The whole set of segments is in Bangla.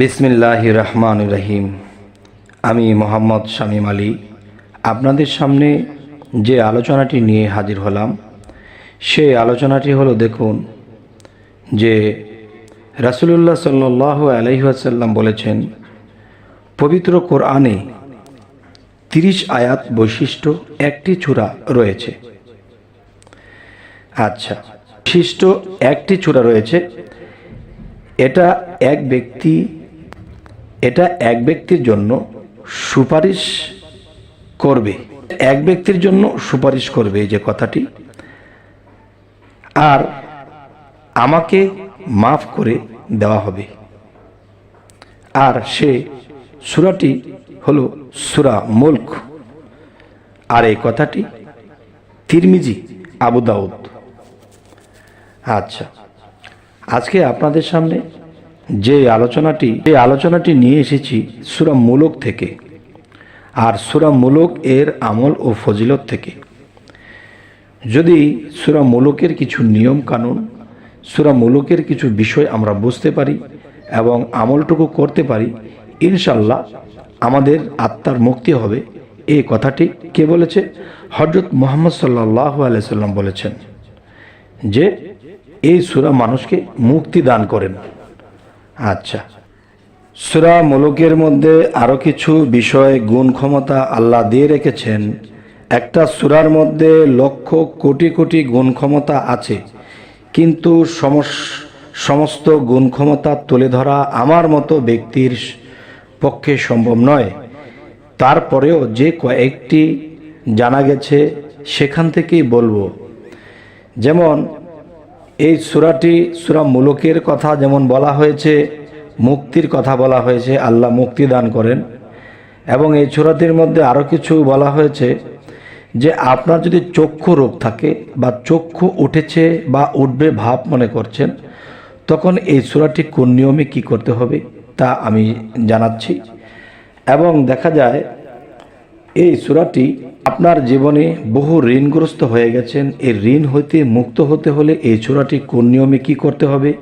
বিসমিল্লাহ রহমান রহিম। আমি মোহাম্মদ শামীম আলী। আপনাদের সামনে যে আলোচনাটি নিয়ে হাজির হলাম, সেই আলোচনাটি হলো দেখুন যে রাসুলুল্লাহ সাল্লাহ আলহিহাসাল্লাম বলেছেন, পবিত্র কোরআনে তিরিশ আয়াত বৈশিষ্ট্য একটি চূড়া রয়েছে। আচ্ছা বৈশিষ্ট্য একটি চূড়া রয়েছে। এটা এক ব্যক্তি এটা এক ব্যক্তির জন্য সুপারিশ করবে। এক ব্যক্তির জন্য সুপারিশ করবে এই যে কথাটি। আর আমাকে মাফ করে দেওয়া হবে। আর সে সুরাটি হলো সুরা মুল্ক। আর এই কথাটি তিরমিজি, আবু দাউদ। আচ্ছা আজকে আপনাদের সামনে যে আলোচনাটি যে আলোচনাটি নিয়ে এসেছি সুরা মুলক থেকে, আর সুরা মুলক এর আমল ও ফজিলত থেকে। যদি সুরা মুলকের কিছু নিয়ম কানুন, সুরা মুলকের কিছু বিষয় আমরা বুঝতে পারি এবং আমলটুকু করতে পারি ইনশাল্লাহ আমাদের আত্মার মুক্তি হবে। এই কথাটি কে বলেছে? হজরত মোহাম্মদ সাল্লাহ আলাইসাল্লাম বলেছেন যে, এই সুরা মানুষকে মুক্তি দান করেন। আচ্ছা। সুরা মুলুকের মধ্যে আরও কিছু বিষয় গুণ ক্ষমতা আল্লাহ দিয়ে রেখেছেন। একটা সুরার মধ্যে লক্ষ কোটি কোটি গুণ ক্ষমতা আছে। কিন্তু সমস্ত গুণ ক্ষমতা তুলে ধরা আমার মতো ব্যক্তির পক্ষে সম্ভব নয়। তারপরেও যে কয়েকটি জানা গেছে, সেখান থেকেই বলব। যেমন এই সুরাটি সুরা মুলুকের কথা যেমন বলা হয়েছে, মুক্তির কথা বলা হয়েছে, আল্লাহ মুক্তি দান করেন। এবং এই সুরাটির মধ্যে আরও কিছু বলা হয়েছে যে আপনার যদি চক্ষু রোগ থাকে বা চক্ষু উঠেছে বা উঠবে ভাব মনে করছেন, তখন এই সুরাটি কোন নিয়মে কি করতে হবে তা আমি জানাচ্ছি। এবং দেখা যায়, এই সুরাটি আপনার জীবনে বহু ঋণগ্রস্ত হয়ে গেছেন। এই ঋণ হইতে মুক্ত হতে হলে এই চূড়াটি কোন নিয়মে কী করতে হবে?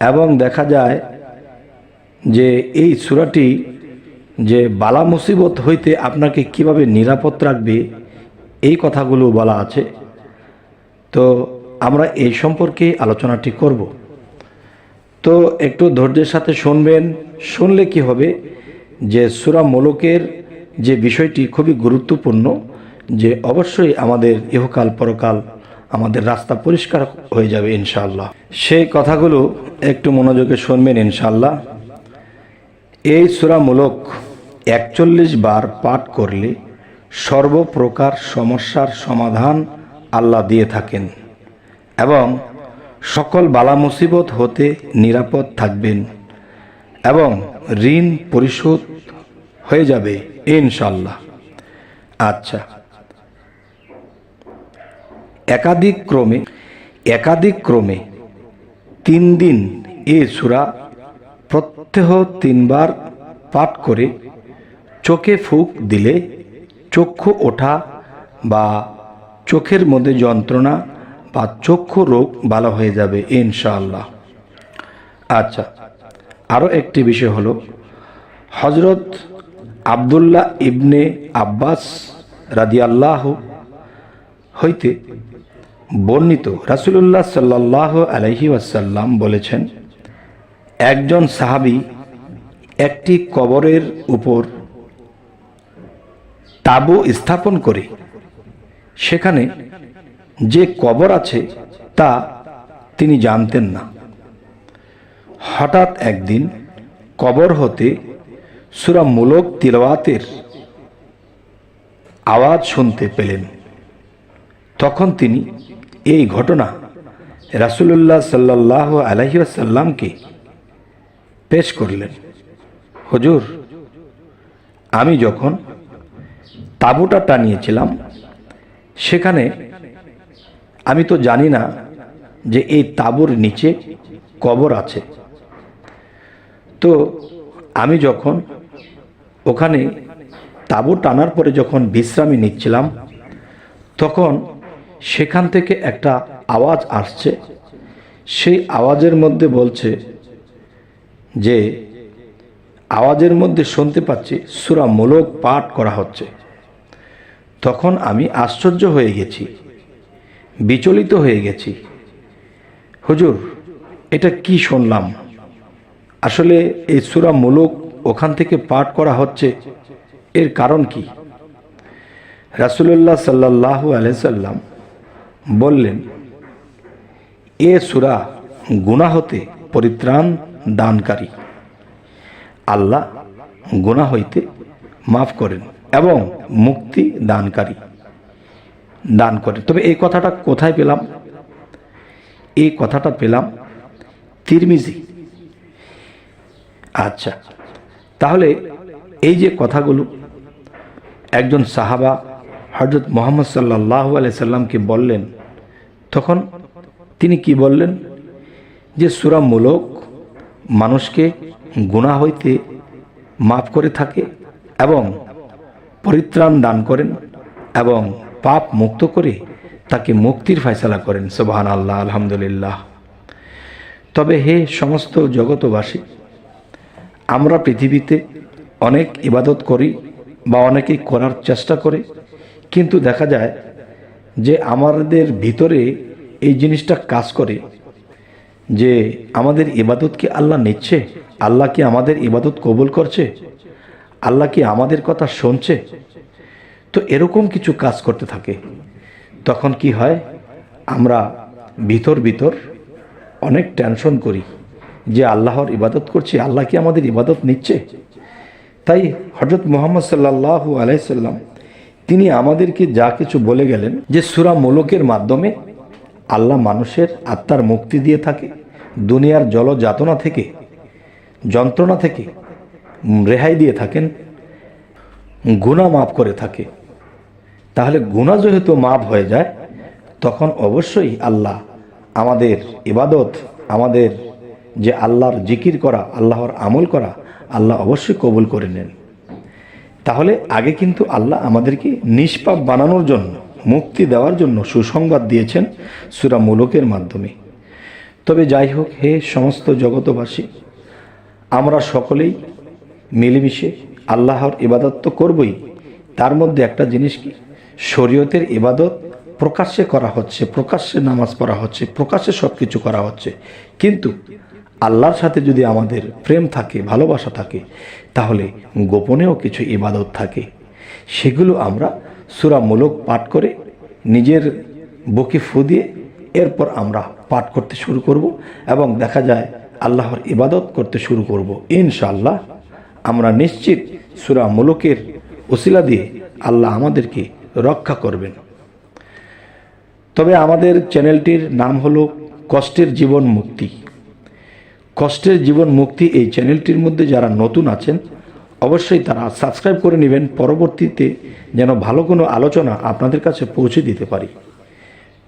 এবং দেখা যায় যে এই চূড়াটি যে বালা মুসিবত হইতে আপনাকে কীভাবে নিরাপদ রাখবে, এই কথাগুলো বলা আছে। তো আমরা এই সম্পর্কে আলোচনাটি করব। তো একটু ধৈর্যের সাথে শুনবেন। শুনলে কি হবে? যে সুরা মোলকের যে বিষয়টি খুবই গুরুত্বপূর্ণ যে অবশ্যই আমাদের ইহকাল পরকাল আমাদের রাস্তা পরিষ্কার হয়ে যাবে ইনশাল্লাহ সেই কথাগুলো একটু মনোযোগে শুনবেন ইনশাল্লাহ এই সুরামূলক একচল্লিশ বার পাঠ করলে সর্বপ্রকার সমস্যার সমাধান আল্লাহ দিয়ে থাকেন এবং সকল বালা মুসিবত হতে নিরাপদ থাকবেন এবং ঋণ পরিশোধ হয়ে যাবে, ইনশাল্লাহ। আচ্ছা। একাধিক ক্রমে একাধিক ক্রমে তিন দিন এ সুরা প্রত্যহ তিনবার পাঠ করে চোখে ফুক দিলে চক্ষু ওঠা বা চোখের মধ্যে যন্ত্রণা বা চক্ষু রোগ ভালো হয়ে যাবে, ইনশাআল্লাহ। আচ্ছা। আরও একটি বিষয় হলো হজরত আবদুল্লাহ ইবনে আব্বাস রাদিয়াল্লাহ হইতে বর্ণিত রাসুলুল্লাহ সাল্লাহ আলহি ওয়াসাল্লাম বলেছেন, একজন সাহাবি একটি কবরের উপর তাবু স্থাপন করে, সেখানে যে কবর আছে তা তিনি জানতেন না। হঠাৎ একদিন কবর হতে সুরা মূলক তিলওয়াতের আওয়াজ শুনতে পেলেন। তখন তিনি এই ঘটনা রাসুলুল্লাহ সাল্লাহ আলহিসাল্লামকে পেশ করলেন। হুজুর, আমি যখন তাঁবুটা টানিয়েছিলাম, সেখানে আমি তো জানি না যে এই তাঁবুর নিচে কবর আছে। তো আমি যখন ওখানে তাঁবু টানার পরে যখন বিশ্রামী নিচ্ছিলাম, তখন সেখান থেকে একটা আওয়াজ আসছে। সেই আওয়াজের মধ্যে বলছে যে, আওয়াজের মধ্যে শুনতে পাচ্ছি সুরা মোলক পাঠ করা হচ্ছে। তখন আমি আশ্চর্য হয়ে গেছি, বিচলিত হয়ে গেছি। হুজুর, এটা কি শুনলাম? আসলে এই সুরা মুলুক ওখান থেকে পাঠ করা হচ্ছে এর কারণ কি? রাসুলুল্লাহ সাল্লাহ আলাইসাল্লাম বললেন, এ সুরা গুনাহ হতে পরিত্রাণ দানকারী। আল্লাহ গুনাহ হইতে মাফ করেন এবং মুক্তি দানকারী দান করেন। তবে এই কথাটা কোথায় পেলাম? এই কথাটা পেলাম তিরমিজি আচ্ছা। তাহলে এই যে কথাগুলো, একজন সাহাবা হজরত মোহাম্মদ সাল্লাহ আলি সাল্লামকে বললেন, তখন তিনি কি বললেন? যে সুরামূলক মানুষকে গুণা হইতে মাফ করে থাকে এবং পরিত্রাণ দান করেন এবং পাপ মুক্ত করে তাকে মুক্তির ফয়সালা করেন। সোবাহান আল্লাহ আলহামদুলিল্লাহ। তবে হে সমস্ত জগতবাসী আমরা পৃথিবীতে অনেক ইবাদত করি বা অনেকেই করার চেষ্টা করে, কিন্তু দেখা যায় যে আমাদের ভিতরে এই জিনিসটা কাজ করে যে আমাদের ইবাদত কি আল্লাহ নিচ্ছে? আল্লাহ কি আমাদের ইবাদত কবুল করছে? আল্লাহ কি আমাদের কথা শুনছে? তো এরকম কিছু কাজ করতে থাকে। তখন কি হয়? আমরা ভিতর ভিতর অনেক টেনশন করি। যে আল্লাহর ইবাদত করছি, আল্লাহ কি আমাদের ইবাদত নিচ্ছে? তাই হজরত মোহাম্মদ সাল্লাহু আলাইসাল্লাম তিনি আমাদেরকে যা কিছু বলে গেলেন, যে সুরা মোলকের মাধ্যমে আল্লাহ মানুষের আত্মার মুক্তি দিয়ে থাকে, দুনিয়ার জল যাতনা থেকে, যন্ত্রণা থেকে রেহাই দিয়ে থাকেন গুণা মাফ করে থাকে। তাহলে গুণা যেহেতু মাফ হয়ে যায়, তখন অবশ্যই আল্লাহ আমাদের ইবাদত, আমাদের যে আল্লাহর জিকির করা, আল্লাহর আমল করা, আল্লাহ অবশ্যই কবুল করে নেন। তাহলে আগে কিন্তু আল্লাহ আমাদেরকে নিষ্পাপ বানানোর জন্য, মুক্তি দেওয়ার জন্য সুসংবাদ দিয়েছেন সুরা মুলকের মাধ্যমে। তবে যাই হোক, হে সমস্ত জগতবাসী আমরা সকলেই মিলেমিশে আল্লাহর ইবাদত তো করবই, তার মধ্যে একটা জিনিস কি? শরীয়তের ইবাদত প্রকাশ্যে করা হচ্ছে, প্রকাশ্যে নামাজ পড়া হচ্ছে, প্রকাশ্যে সব কিছু করা হচ্ছে। কিন্তু আল্লাহর সাথে যদি আমাদের প্রেম থাকে, ভালোবাসা থাকে, তাহলে গোপনেও কিছু ইবাদত থাকে। সেগুলো আমরা সুরামূলক পাঠ করে নিজের বুকে ফু দিয়ে এরপর আমরা পাঠ করতে শুরু করব এবং দেখা যায় আল্লাহর ইবাদত করতে শুরু করব। ইনশাআল্লাহ আমরা নিশ্চিত সুরা মুলুকের ওসিলা দিয়ে আল্লাহ আমাদেরকে রক্ষা করবেন। তবে আমাদের চ্যানেলটির নাম হলো কষ্টের জীবন মুক্তি। কষ্টের জীবন মুক্তি এই চ্যানেলটির মধ্যে যারা নতুন আছেন, অবশ্যই তারা সাবস্ক্রাইব করে নেবেন। পরবর্তীতে যেন ভালো কোনো আলোচনা আপনাদের কাছে পৌঁছে দিতে পারি।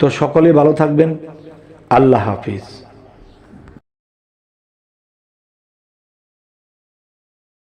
তো সকলে ভালো থাকবেন। আল্লাহ হাফিজ।